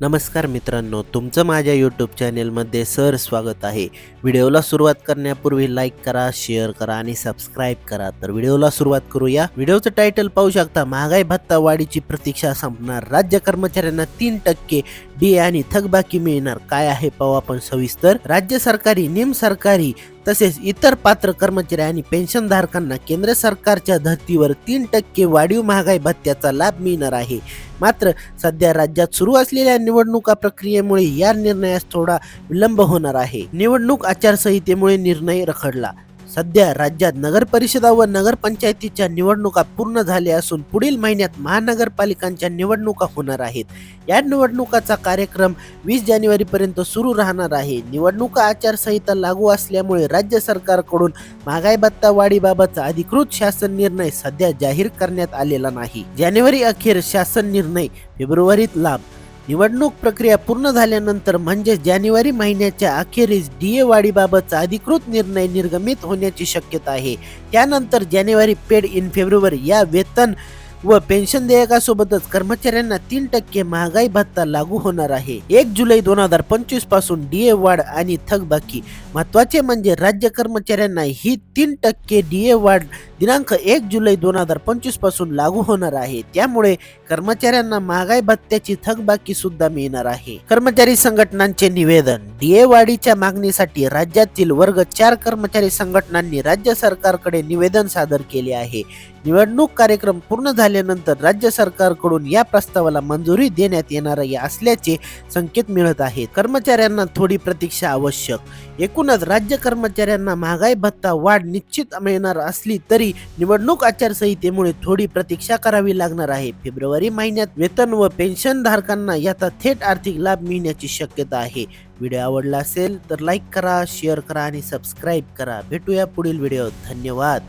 नमस्कार मित्रांनो तुमचं माझ्या यूट्यूब चॅनेलमध्ये सर स्वागत आहे. व्हिडिओला सुरुवात करण्यापूर्वी लाईक करा शेअर करा आणि सबस्क्राईब करा. तर व्हिडिओला सुरुवात करूया. व्हिडिओचं टायटल पाहू शकता महागाई भत्ता वाढीची प्रतीक्षा संपणार. राज्य कर्मचाऱ्यांना तीन टक्के डी आणि थकबाकी मिळणार. काय आहे पाहू आपण सविस्तर. राज्य सरकारी निम सरकारी तसेच इतर पात्र कर्मचारी आणि पेन्शनधारकांना केंद्र सरकारच्या धर्तीवर तीन टक्के वाढीव महागाई भत्त्याचा लाभ मिळणार आहे. मात्र सध्या राज्यात सुरू असलेल्या निवडणुका प्रक्रियेमुळे या निर्णयास थोडा विलंब होणार आहे. निवडणूक आचारसंहितेमुळे निर्णय रखडला. सध्या राज्यात नगरपरिषदा व नगरपंचायतीच्या निवडणुका पूर्ण झाल्या असून पुढील महिन्यात महानगरपालिकांच्या निवडणुका होणार आहेत. या निवडणुकाचा कार्यक्रम वीस जानेवारीपर्यंत सुरू राहणार आहे. निवडणुका आचारसंहिता लागू असल्यामुळे राज्य सरकारकडून महागाई भत्ता वाढीबाबतचा अधिकृत शासन निर्णय सध्या जाहीर करण्यात आलेला नाही. जानेवारी अखेर शासन निर्णय फेब्रुवारीत लाभ निवडणूक प्रक्रिया पूर्ण झाल्यानंतर म्हणजे जानेवारी महिन्याच्या अखेरीस डीए वाढीबाबतचा अधिकृत निर्णय निर्गमित होण्याची शक्यता आहे. त्यानंतर जानेवारी पेड इन फेब्रुवारी या वेतन व पेन्शन देयकासोबतच कर्मचाऱ्यांना तीन टक्के महागाई भत्ता लागू होणार आहे. एक जुलै दोन हजार पंचवीसपासून डीए वाढ आणि थकबाकी. महत्त्वाचे म्हणजे राज्य कर्मचाऱ्यांना ही तीन टक्के डीए वाढ दिनांक एक जुलै दोन हजार पंचवीसपासून लागू होणार आहे. त्यामुळे कर्मचाऱ्यांना महागाई भत्त्याची थकबाकी सुद्धा मिळणार आहे. कर्मचारी संघटनांचे निवेदन. डीए वाढीच्या मागणीसाठी राज्यातील वर्ग चार कर्मचारी संघटनांनी राज्य सरकारकडे निवेदन सादर केले आहे. निवडणूक कार्यक्रम पूर्ण झाल्यानंतर राज्य सरकारकडून या प्रस्तावाला मंजुरी देण्यात येणार असल्याचे संकेत मिळत आहेत कर्मचाऱ्यांना थोडी प्रतीक्षा आवश्यक. एकूणच राज्य कर्मचाऱ्यांना महागाई भत्ता वाढ निश्चित मिळणार असली तरी निवडणूक आचारसंहितेमुळे थोडी प्रतीक्षा करावी लागणार आहे. फेब्रुवारी महिन्यात वेतन व पेन्शन धारकांना याचा थेट आर्थिक लाभ मिळण्याची शक्यता आहे. व्हिडिओ आवडला असेल तर लाईक करा शेअर करा आणि सबस्क्राईब करा. भेटूया पुढील व्हिडिओ धन्यवाद.